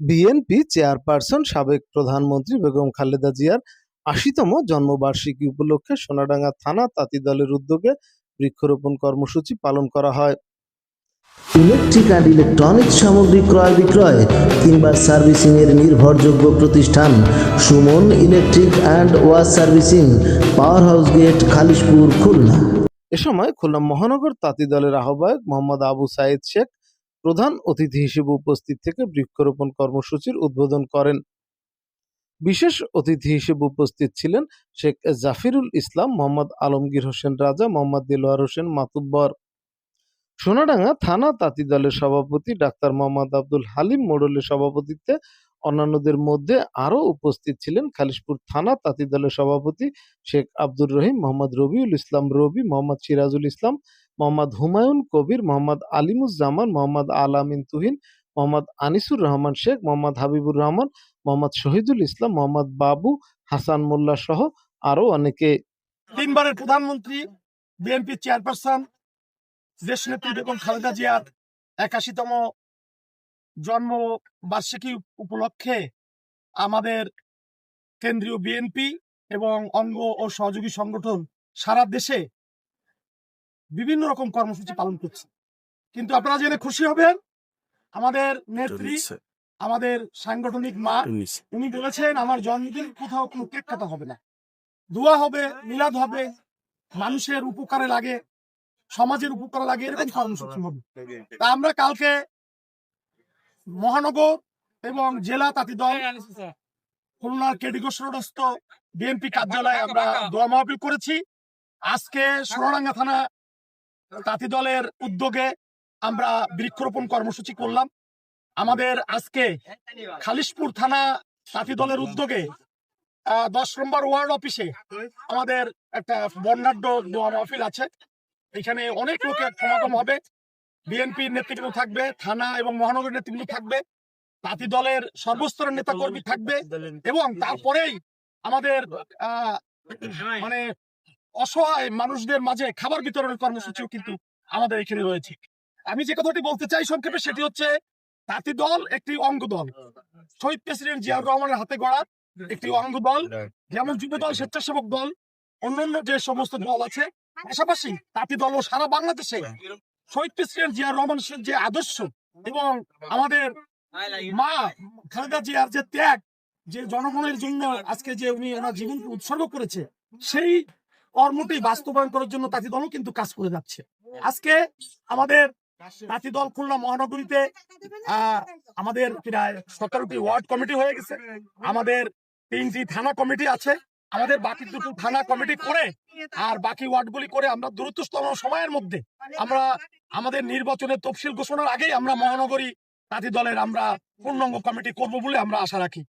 BNP chairperson সাবেক প্রধানমন্ত্রী বেগম খালেদা জিয়ার আশিতম জন্মবার্ষিকী উপলক্ষে সোনাডাঙ্গা থানা তাঁতি দলের উদ্যোগে বৃক্ষরোপণ কর্মসূচি পালন করা হয়। ইলেকট্রিক অ্যান্ড ইলেকট্রনিক্স সামগ্রী ক্রয় বিক্রয় কিংবা সার্ভিসিং এর নির্ভরযোগ্য প্রতিষ্ঠান Suman electric and wash servicing power house gate Khalishpur Khulna. এ সময় খুলনা মহানগর তাঁতি দলের আহ্বায়ক মোহাম্মদ আবু সাইদ শেখ প্রধান অতিথি হিসেবে উপস্থিত থেকে বৃক্ষরোপণ কর্মসূচির উদ্বোধন করেন। বিশেষ অতিথি হিসেবে উপস্থিত ছিলেন শেখ জাফিরুল ইসলাম, মোহাম্মদ আলমগীর হোসেন রাজা, মোহাম্মদ দিলওয়ার হোসেন মাতুব্বর। সোনাডাঙ্গা থানা তাঁতি দলের সভাপতি ডাক্তার মোহাম্মদ আব্দুল হালিম মোড়লের সভাপতিত্বে অন্যান্যদের মধ্যে আরও উপস্থিত ছিলেন খালিশপুর থানা তাঁতি দলের সভাপতি শেখ আব্দুর রহিম, মোহাম্মদ রবিউল ইসলাম রবি, মোহাম্মদ সিরাজুল ইসলাম, মোহাম্মদ হুমায়ুন কবির, মোহাম্মদ আলিমুজ্জামান, মোহাম্মদ আলামিন তুহিন, মোহাম্মদ আনিসুর রহমান শেখ, মোহাম্মদ হাবিবুর রহমান, মোহাম্মদ শহীদুল ইসলাম, মোহাম্মদ বাবু হাসান মোল্লা সহ আরও অনেকে। তিনবারের প্রধানমন্ত্রী বিএনপি চেয়ারপারসন দেশ নেত্রী বেগম খালেদা জিয়ার একাশিতম জন্ম বার্ষিকী উপলক্ষে আমাদের কেন্দ্রীয় বিএনপি এবং অঙ্গ ও সহযোগী সংগঠন সারা দেশে বিভিন্ন রকম কর্মসূচি পালন করছে। কিন্তু আপনারা জেনে খুশি হবেন আমাদের নেত্রী আমাদের সাংগঠনিক মা উনি বলেছেন আমার জন্মদিন কোথাও কোনো কেক কাটা হবে না। দোয়া হবে মিলাদ হবে মানুষের উপকারে লাগে সমাজের উপকারে লাগে এরকম কর্মসূচি হবে। তা আমরা কালকে মহানগর এবং জেলা তাঁতি দল। খুলনার কেডিগোষ্ঠস্থ বিএনপি কার্যালয়ে আমরা দোয়া মাহফিল করেছি। আজকে সোনারাঙ্গা থানা তাঁতি দলের উদ্যোগে আমরা বৃক্ষরোপণ কর্মসূচি করলাম। আমাদের আজকে খালিশপুর থানা সাথী দলের উদ্যোগে দশ নম্বর ওয়ার্ড অফিসে আমাদের একটা বর্ণাঢ্য দোয়া মাহফিল আছে। এখানে অনেক লোকের সমাগম হবে। বিএনপির নেতৃবৃন্দ থাকবে থানা এবং মহানগর নেতৃবৃন্দ থাকবে তাঁতি দলের সর্বস্তরের নেতা কর্মী থাকবে এবং তারপরেই আমাদের মানে অসহায় মানুষদের মাঝে খাবার বিতরণের কর্মসূচিও কিন্তু আমাদের এখানে রয়েছে। আমি যে কথাটি বলতে চাই সংক্ষেপে সেটি হচ্ছে তাঁতি দল একটি অঙ্গ দল। শহীদ প্রেসিডেন্ট জিয়াউর রহমানের হাতে গড়া একটি অঙ্গ দল যেমন যুব দল স্বেচ্ছাসেবক দল অন্যান্য যে সমস্ত দল আছে পাশাপাশি তাঁতি দল ও সারা বাংলাদেশে শহীদ প্রেসিডেন্ট জিয়াউর রহমানের যে আদর্শ এবং আমাদের মা খালেদা জিয়ার যে ত্যাগ, যে জনগণের জন্য আজকে যে উনি ওনার জীবনকে উৎসর্গ করেছে, সেই কর্মটি বাস্তবায়ন করার জন্য তাঁতি দলও কিন্তু কাজ করে যাচ্ছে। আজকে আমাদের তাঁতি দল খুলনা মহানগরীতে আমাদের প্রায় সতেরোটি ওয়ার্ড কমিটি হয়ে গেছে। আমাদের তিনটি থানা কমিটি আছে। আমাদের বাকি দুটো থানা কমিটি করে আর বাকি ওয়ার্ডগুলি করে আমরা দ্রুততম সময়ের মধ্যে আমরা আমাদের নির্বাচনের তফসিল ঘোষণার আগেই আমরা মহানগরী তাঁতি দলের আমরা পূর্ণাঙ্গ কমিটি করব বলে আমরা আশা রাখি।